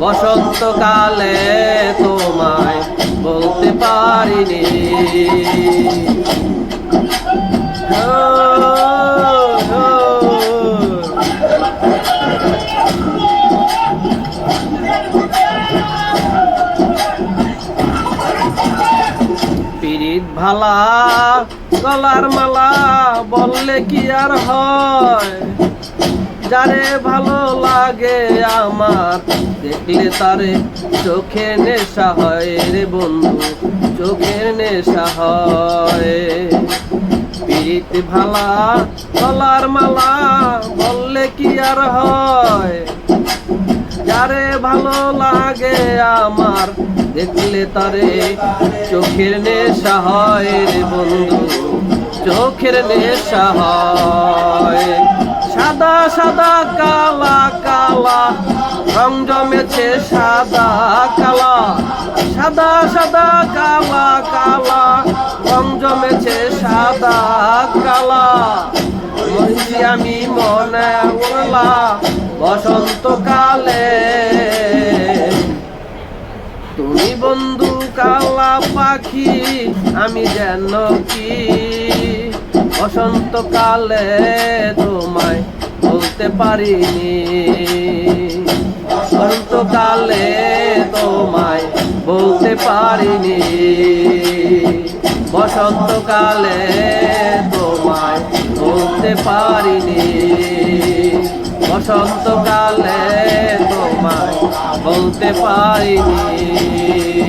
বসন্তকালে তোমায় বলতে পারিনি। পিরিত ভালা গলার মালা বললে কি আর হয়? যারে ভালো লাগে আমার, দেখলে তারে চোখে নেশা হয় রে বন্ধু চোখের নেশা হয়। পিরিত ভালা গলার মালা বললে কি আর হয়? যারে ভালো লাগে আমার, দেখলে তারে চোখের নেশা হয় রে বন্ধু, চোখের নেশা হয়। সাদা কালা কালা। রং জমেছে সাদা, কালা। সাদা সাদা, কালা কালা। রং জমেছে সাদা, কালা। মরছি আমি মনে উড়লা বসন্তকালে। তুমি বন্ধু কালা পাখি, আমি যেন কি? বসন্তকালে তোমায় বলতে পারিনি। বসন্তকালে তোমায় বলতে পারিনি। বসন্তকালে তোমায় বলতে পারিনি। বসন্তকালে তোমায় বলতে পারিনি।